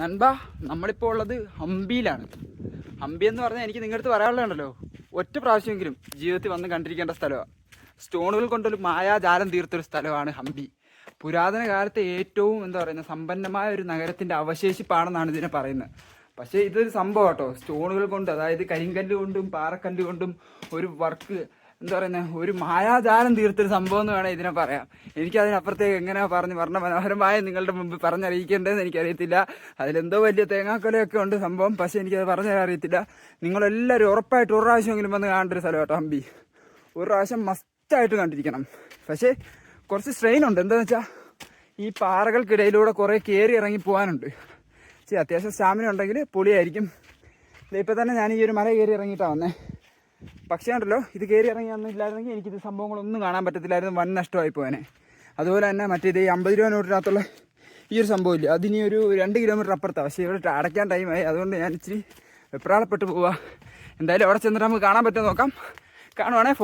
നൻപ നമ്മളിപ്പോൾ ഉള്ളത് ഹംപിയിലാണ്. ഹംപി എന്ന് പറഞ്ഞാൽ എനിക്ക് നിങ്ങളുടെ അടുത്ത് പറയാനുള്ളതുണ്ടല്ലോ ഒറ്റ പ്രാവശ്യമെങ്കിലും ജീവിതത്തിൽ വന്ന് കണ്ടിരിക്കേണ്ട സ്ഥലമാണ് സ്റ്റോണുകൾ കൊണ്ടൊരു മായാജാലം തീർത്തൊരു സ്ഥലമാണ് ഹംപി. പുരാതന കാലത്തെ ഏറ്റവും എന്താ പറയുന്നത് സമ്പന്നമായ ഒരു നഗരത്തിന്റെ അവശേഷിപ്പാണെന്നാണ് ഇതിനെ പറയുന്നത് പക്ഷേ ഇതൊരു സംഭവം കേട്ടോ സ്റ്റോണുകൾ കൊണ്ട് അതായത് കരിങ്കല്ല് കൊണ്ടും പാറക്കല്ല് കൊണ്ടും ഒരു വർക്ക് എന്താ പറയുന്നത് ഒരു മായാജാലം തീർത്തൊരു സംഭവം എന്ന് വേണേൽ ഇതിനെ പറയാം. എനിക്കതിനപ്പുറത്തേക്ക് എങ്ങനെയാ പറഞ്ഞ് പറഞ്ഞ മനോഹരമായ നിങ്ങളുടെ മുമ്പ് പറഞ്ഞറിയിക്കേണ്ടതെന്ന് എനിക്കറിയത്തില്ല. അതിലെന്തോ വലിയ തേങ്ങാക്കൊലയൊക്കെ ഉണ്ട് സംഭവം പക്ഷേ എനിക്കത് പറഞ്ഞുതരാൻ അറിയത്തില്ല നിങ്ങളെല്ലാവരും ഉറപ്പായിട്ട് ഒരു പ്രാവശ്യമെങ്കിലും വന്ന് കാണേണ്ട ഒരു സ്ഥലം കേട്ടോ ഹംപി. ഒരു പ്രാവശ്യം മസ്റ്റായിട്ട് കണ്ടിരിക്കണം. പക്ഷേ കുറച്ച് സ്ട്രെയിൻ ഉണ്ട്. എന്താണെന്ന് വെച്ചാൽ ഈ പാറകൾക്കിടയിലൂടെ കുറേ കയറി ഇറങ്ങി പോകാനുണ്ട്. ശരി അത്യാവശ്യം സ്റ്റാമിന ഉണ്ടെങ്കിൽ പൊളിയായിരിക്കും. ഇപ്പം തന്നെ ഞാൻ ഈ ഒരു മല കയറി ഇറങ്ങിയിട്ടാണ് വന്നേ. പക്ഷേ ഉണ്ടല്ലോ ഇത് കയറി ഇറങ്ങി ഒന്നുമില്ലായിരുന്നെങ്കിൽ എനിക്കിത് സംഭവങ്ങളൊന്നും കാണാൻ പറ്റത്തില്ലായിരുന്നു വൻ നഷ്ടമായി പോയനെ. അതുപോലെ തന്നെ മറ്റേത് ഈ അമ്പത് രൂപ നോട്ടിനകത്തുള്ള ഈ ഒരു സംഭവം ഇല്ല അതിനി ഒരു രണ്ട് കിലോമീറ്റർ അപ്പുറത്താണ് പക്ഷേ ഇവിടെ അടയ്ക്കാൻ ടൈമായി അതുകൊണ്ട് ഞാൻ ഇച്ചിരി വെപ്രാളപ്പെട്ട് പോവാ. എന്തായാലും അവിടെ ചെന്നിട്ട് നമുക്ക് കാണാൻ പറ്റുമോ നോക്കാം. കാണുവാണെങ്കിൽ